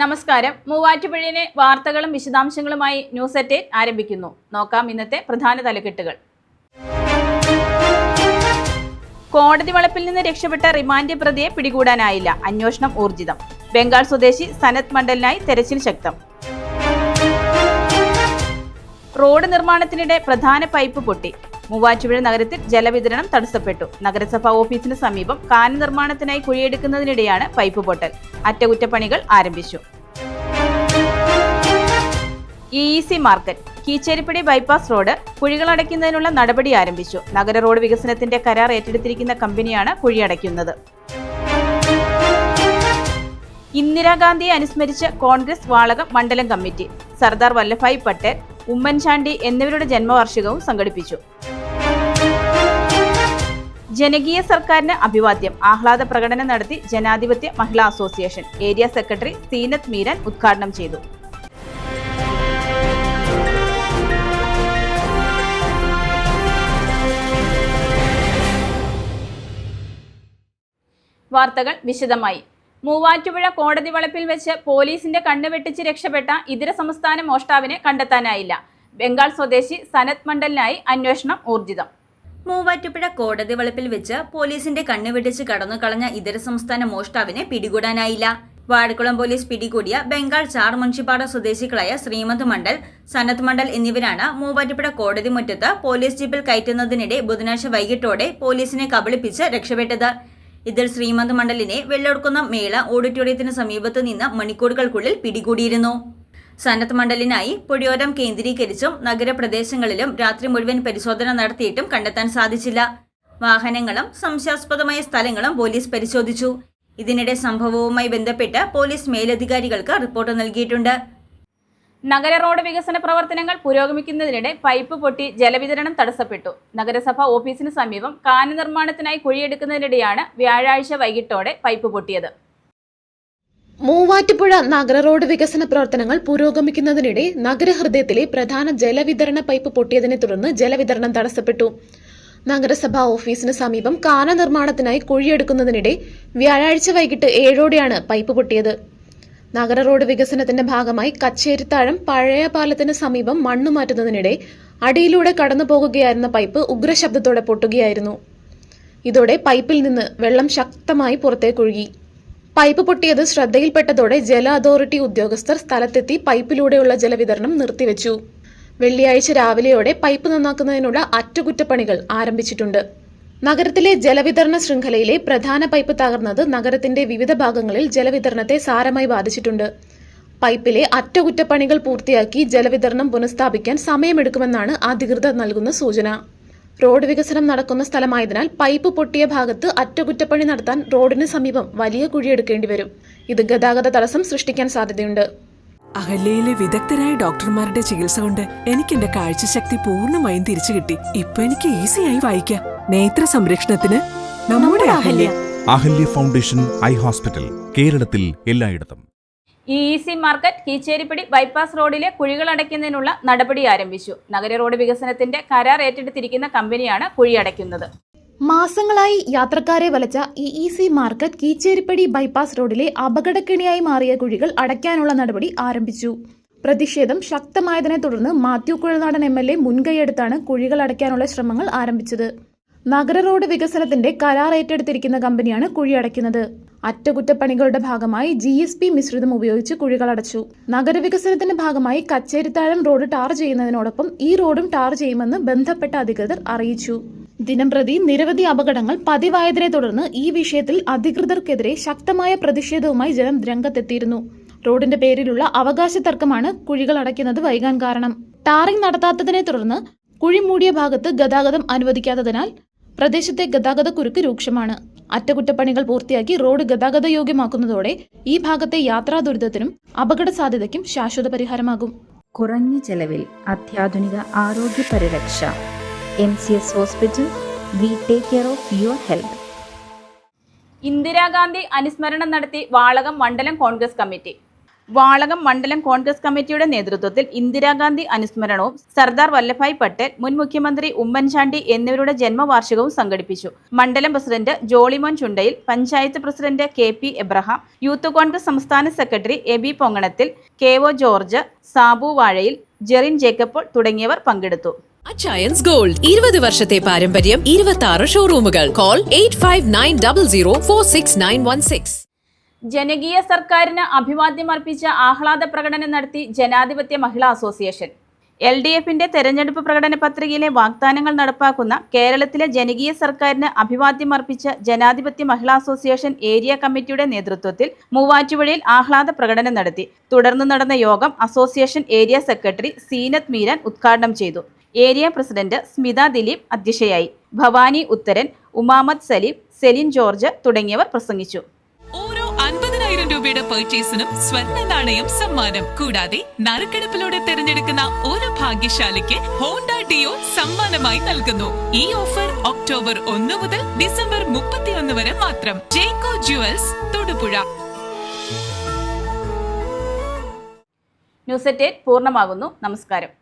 നമസ്കാരം. മൂവാറ്റുപുഴയിലെ വാർത്തകളും വിശദാംശങ്ങളുമായി ന്യൂസ് എറ്റ് ആരംഭിക്കുന്നു. നോക്കാം ഇന്നത്തെ പ്രധാന തലക്കെട്ടുകൾ. കോടതി വളപ്പിൽ നിന്ന് രക്ഷപ്പെട്ട റിമാൻഡ് പ്രതിയെ പിടികൂടാനായില്ല. അന്വേഷണം ഊർജിതം. ബംഗാൾ സ്വദേശി സനത് മണ്ഡലിനായി തെരച്ചിൽ ശക്തം. റോഡ് നിർമ്മാണത്തിനിടെ പ്രധാന പൈപ്പ് പൊട്ടി. മൂവാറ്റുപുഴ നഗരത്തിൽ ജലവിതരണം തടസ്സപ്പെട്ടു. നഗരസഭാ ഓഫീസിന് സമീപം കാന നിർമ്മാണത്തിനായി കുഴിയെടുക്കുന്നതിനിടെയാണ് പൈപ്പ് പൊട്ടൽ. അറ്റകുറ്റപ്പണികൾ ആരംഭിച്ചു. E E C market Keecheripady bypass road കുഴികളടയ്ക്കുന്നതിനുള്ള നടപടി ആരംഭിച്ചു. നഗര റോഡ് വികസനത്തിന്റെ കരാർ ഏറ്റെടുത്തിരിക്കുന്ന കമ്പനിയാണ് കുഴിയടയ്ക്കുന്നത് ഇന്ദിരാഗാന്ധിയെ അനുസ്മരിച്ച് കോൺഗ്രസ് വാളകം മണ്ഡലം കമ്മിറ്റി സർദാർ വല്ലഭായ് പട്ടേൽ ഉമ്മൻചാണ്ടി എന്നിവരുടെ ജന്മവാർഷികവും സംഘടിപ്പിച്ചു. ജനകീയ സർക്കാരിന് അഭിവാദ്യം. ആഹ്ലാദ പ്രകടനം നടത്തി ജനാധിപത്യ മഹിളാ association. Area secretary Seenath Meeran ഉദ്ഘാടനം ചെയ്തു. വാർത്തകൾ വിശദമായി. മൂവാറ്റുപുഴ കോടതി വളപ്പിൽ വെച്ച് പോലീസിന്റെ കണ്ണുവെട്ടിച്ച് രക്ഷപ്പെട്ട ഇതര സംസ്ഥാന മോഷ്ടാവിനെ കണ്ടെത്താനായില്ല. ബംഗാൾ സ്വദേശി സനത് മണ്ഡലിനായി അന്വേഷണം ഊർജിതം. മൂവാറ്റുപുഴ കോടതി വളപ്പിൽ വെച്ച് പോലീസിന്റെ കണ്ണുവെടിച്ച് കടന്നു കളഞ്ഞ ഇതര സംസ്ഥാന മോഷ്ടാവിനെ പിടികൂടാനായില്ല. വാഴക്കുളം പോലീസ് പിടികൂടിയ ബംഗാൾ ചാർ മുൻഷിപ്പാട സ്വദേശികളായ ശ്രീമന്ത് മണ്ഡൽ സനത് മണ്ഡൽ എന്നിവരാണ് മൂവാറ്റുപുഴ കോടതി മുറ്റത്ത് പോലീസ് ജീപ്പിൽ കയറ്റുന്നതിനിടെ ബുധനാഴ്ച വൈകിട്ടോടെ പോലീസിനെ കബളിപ്പിച്ച് രക്ഷപ്പെട്ടത്. ഇതിൽ ശ്രീമന്ത് മണ്ഡലിനെ വെള്ളൊടുക്കുന്ന മേള ഓഡിറ്റോറിയത്തിന് സമീപത്ത് നിന്ന് മണിക്കൂറുകൾക്കുള്ളിൽ പിടികൂടിയിരുന്നു. സന്നദ്ധ മണ്ഡലിനായി പുഴയോരം കേന്ദ്രീകരിച്ചും നഗരപ്രദേശങ്ങളിലും രാത്രി മുഴുവൻ പരിശോധന നടത്തിയിട്ടും കണ്ടെത്താൻ സാധിച്ചില്ല. വാഹനങ്ങളും സംശയാസ്പദമായ സ്ഥലങ്ങളും പോലീസ് പരിശോധിച്ചു. ഇതിനിടെ സംഭവവുമായി ബന്ധപ്പെട്ട് പോലീസ് മേലധികാരികൾക്ക് റിപ്പോർട്ട് നൽകിയിട്ടുണ്ട്. നഗര റോഡ് വികസന പ്രവർത്തനങ്ങൾ പുരോഗമിക്കുന്നതിനിടെ പൈപ്പ് പൊട്ടി ജലവിതരണം തടസ്സപ്പെട്ടു. നഗരസഭ ഓഫീസിന് സമീപം കാന നിർമ്മാണത്തിനായി കുഴിയെടുക്കുന്നതിനിടെയാണ് വ്യാഴാഴ്ച വൈകിട്ടോടെ പൈപ്പ് പൊട്ടിയത്. മൂവാറ്റുപുഴ നഗര റോഡ് വികസന പ്രവർത്തനങ്ങൾ പുരോഗമിക്കുന്നതിനിടെ നഗരഹൃദയത്തിലെ പ്രധാന ജലവിതരണ പൈപ്പ് പൊട്ടിയതിനെ തുടർന്ന് ജലവിതരണം തടസ്സപ്പെട്ടു. നഗരസഭാ ഓഫീസിന് സമീപം കാന നിർമ്മാണത്തിനായി കുഴിയെടുക്കുന്നതിനിടെ വ്യാഴാഴ്ച വൈകിട്ട് ഏഴോടെയാണ് പൈപ്പ് പൊട്ടിയത്. നഗര റോഡ് വികസനത്തിന്റെ ഭാഗമായി കച്ചേരിത്താഴം പഴയ പാലത്തിന് സമീപം മണ്ണ് മാറ്റുന്നതിനിടെ അടിയിലൂടെ കടന്നു പോകുകയായിരുന്ന പൈപ്പ് ഉഗ്രശബ്ദത്തോടെ പൊട്ടുകയായിരുന്നു. ഇതോടെ പൈപ്പിൽ നിന്ന് വെള്ളം ശക്തമായി പുറത്തേക്കൊഴുകി. പൈപ്പ് പൊട്ടിയത് ശ്രദ്ധയിൽപ്പെട്ടതോടെ ജല അതോറിറ്റി ഉദ്യോഗസ്ഥർ സ്ഥലത്തെത്തി പൈപ്പിലൂടെയുള്ള ജലവിതരണം നിർത്തിവെച്ചു. വെള്ളിയാഴ്ച രാവിലെയോടെ പൈപ്പ് നന്നാക്കുന്നതിനുള്ള അറ്റകുറ്റപ്പണികൾ ആരംഭിച്ചിട്ടുണ്ട്. നഗരത്തിലെ ജലവിതരണ ശൃംഖലയിലെ പ്രധാന പൈപ്പ് തകർന്നത് നഗരത്തിന്റെ വിവിധ ഭാഗങ്ങളിൽ ജലവിതരണത്തെ സാരമായി ബാധിച്ചിട്ടുണ്ട്. പൈപ്പിലെ അറ്റകുറ്റപ്പണികൾ പൂർത്തിയാക്കി ജലവിതരണം പുനഃസ്ഥാപിക്കാൻ സമയമെടുക്കുമെന്നാണ് അധികൃതർ നൽകുന്ന സൂചന. റോഡ് വികസനം നടക്കുന്ന സ്ഥലമായതിനാൽ പൈപ്പ് പൊട്ടിയ ഭാഗത്ത് അറ്റകുറ്റപ്പണി നടത്താൻ റോഡിന് സമീപം വലിയ കുഴിയെടുക്കേണ്ടി വരും. ഇത് ഗതാഗത തടസ്സം സൃഷ്ടിക്കാൻ സാധ്യതയുണ്ട്. അഹല്യയിലെ വിദഗ്ധരായ ഡോക്ടർമാരുടെ ചികിത്സ കൊണ്ട് എനിക്ക് എന്റെ കാഴ്ചശക്തി പൂർണമായും തിരിച്ചു കിട്ടി. ഇപ്പൊ എനിക്ക് ഈസിയായി വായിക്കാം. നേത്ര സംരക്ഷണത്തിന് നമ്മുടെ Ahalya. Ahalya foundation eye hospital കേരളത്തിൽ എല്ലായിടത്തും. E E C market Keecheripady bypass റോഡിലെ കുഴികൾ അടയ്ക്കുന്നതിനുള്ള നടപടി ആരംഭിച്ചു. നഗര റോഡ് വികസനത്തിന്റെ കരാർ ഏറ്റെടുത്തിരിക്കുന്ന കമ്പനിയാണ് കുഴി അടയ്ക്കുന്നത്. മാസങ്ങളായി യാത്രക്കാരെ വലച്ച E E C market Keecheripady bypass റോഡിലെ അപകടക്കെണിയായി മാറിയ കുഴികൾ അടയ്ക്കാനുള്ള നടപടി ആരംഭിച്ചു. പ്രതിഷേധം ശക്തമായതിനെ തുടർന്ന് Mathew Kuzhalnadan M L A മുൻകൈയെടുത്താണ് കുഴികൾ അടയ്ക്കാനുള്ള ശ്രമങ്ങൾ ആരംഭിച്ചത്. നഗര റോഡ് വികസനത്തിന്റെ കരാർ ഏറ്റെടുത്തിരിക്കുന്ന കമ്പനിയാണ് കുഴി അടയ്ക്കുന്നത്. അറ്റകുറ്റപ്പണികളുടെ ഭാഗമായി ജി എസ് പി മിശ്രിതം ഉപയോഗിച്ച് കുഴികളടച്ചു നഗരവികസനത്തിന്റെ ഭാഗമായി കച്ചേരിത്താഴം റോഡ് ടാർ ചെയ്യുന്നതിനോടൊപ്പം ഈ റോഡും ടാർ ചെയ്യുമെന്ന് ബന്ധപ്പെട്ട അധികൃതർ അറിയിച്ചു. ദിനംപ്രതി നിരവധി അപകടങ്ങൾ പതിവായതിനെ തുടർന്ന് ഈ വിഷയത്തിൽ അധികൃതർക്കെതിരെ ശക്തമായ പ്രതിഷേധവുമായി ജനം രംഗത്തെത്തിയിരുന്നു. റോഡിന്റെ പേരിലുള്ള അവകാശ തർക്കമാണ് കുഴികൾ അടയ്ക്കുന്നത് വൈകാൻ കാരണം. ടാറിംഗ് നടത്താത്തതിനെ തുടർന്ന് കുഴി മൂടിയ ഭാഗത്ത് ഗതാഗതം അനുവദിക്കാത്തതിനാൽ പ്രദേശത്തെ ഗതാഗത കുരുക്ക് രൂക്ഷമാണ്. അറ്റകുറ്റപ്പണികൾ പൂർത്തിയാക്കി റോഡ് ഗതാഗത യോഗ്യമാക്കുന്നതോടെ ഈ ഭാഗത്തെ യാത്രാ ദുരിതത്തിനും അപകട സാധ്യതയ്ക്കും ശാശ്വത പരിഹാരമാകും. കുറഞ്ഞ ചെലവിൽ അത്യാധുനിക ആരോഗ്യ പരിരക്ഷ. M C S hospital we take care of your health Indira Gandhi അനുസ്മരണം നടത്തി വാളകം മണ്ഡലം കോൺഗ്രസ് കമ്മിറ്റി. വാളകം മണ്ഡലം കോൺഗ്രസ് കമ്മിറ്റിയുടെ നേതൃത്വത്തിൽ ഇന്ദിരാഗാന്ധി അനുസ്മരണവും സർദാർ വല്ലഭായ് പട്ടേൽ മുൻ മുഖ്യമന്ത്രി ഉമ്മൻചാണ്ടി എന്നിവരുടെ ജന്മവാർഷികവും സംഘടിപ്പിച്ചു. മണ്ഡലം president Jolymon Chundayil panchayat president K P Abraham youth Congress സംസ്ഥാന secretary A B Ponganathil K O George Sabu Vazhayil Jerin Jacob തുടങ്ങിയവർ പങ്കെടുത്തു. അച്ചയൻസ് ഗോൾഡ് ഇരുപത് വർഷത്തെ പാരമ്പര്യം ഇരുപത്തി ആറ് ഷോറൂമുകൾ call eight five nine double zero four six nine one six ജനകീയ സർക്കാരിന് അഭിവാദ്യം അർപ്പിച്ച ആഹ്ലാദ പ്രകടനം നടത്തി ജനാധിപത്യ മഹിളാ അസോസിയേഷൻ. എൽ ഡി എഫിന്റെ തെരഞ്ഞെടുപ്പ് പ്രകടന പത്രികയിലെ വാഗ്ദാനങ്ങൾ നടപ്പാക്കുന്ന കേരളത്തിലെ ജനകീയ സർക്കാരിന് അഭിവാദ്യം അർപ്പിച്ച ജനാധിപത്യ മഹിളാ അസോസിയേഷൻ ഏരിയ കമ്മിറ്റിയുടെ നേതൃത്വത്തിൽ മൂവാറ്റുപുഴയിൽ ആഹ്ലാദ പ്രകടനം നടത്തി. തുടർന്ന് നടന്ന യോഗം association area secretary Seenath Meeran ഉദ്ഘാടനം ചെയ്തു. ഏരിയ പ്രസിഡന്റ് സ്മിത ദിലീപ് അധ്യക്ഷയായി. ഭവാനി ഉത്തരൻ ഉമാമത് സലീം സെലിൻ ജോർജ് തുടങ്ങിയവർ പ്രസംഗിച്ചു. രൂപയുടെ പർച്ചേസിനും സ്വർണ നാണയം സമ്മാനം. കൂടാതെ നറുക്കെടുപ്പിലൂടെ തിരഞ്ഞെടുക്കുന്ന ഒരു ഭാഗ്യശാലിക്ക് ഹോണ്ട ഡിയോ സമ്മാനമായി നൽകുന്നു. ഈ ഓഫർ ഒക്ടോബർ ഒന്ന് മുതൽ ഡിസംബർ മുപ്പത്തിയൊന്ന് വരെ മാത്രം. ജേക്കോ ജുവൽസ് തൊടുപുഴ. ന്യൂസ് എറ്റ് പൂർണമാകുന്നു. നമസ്കാരം.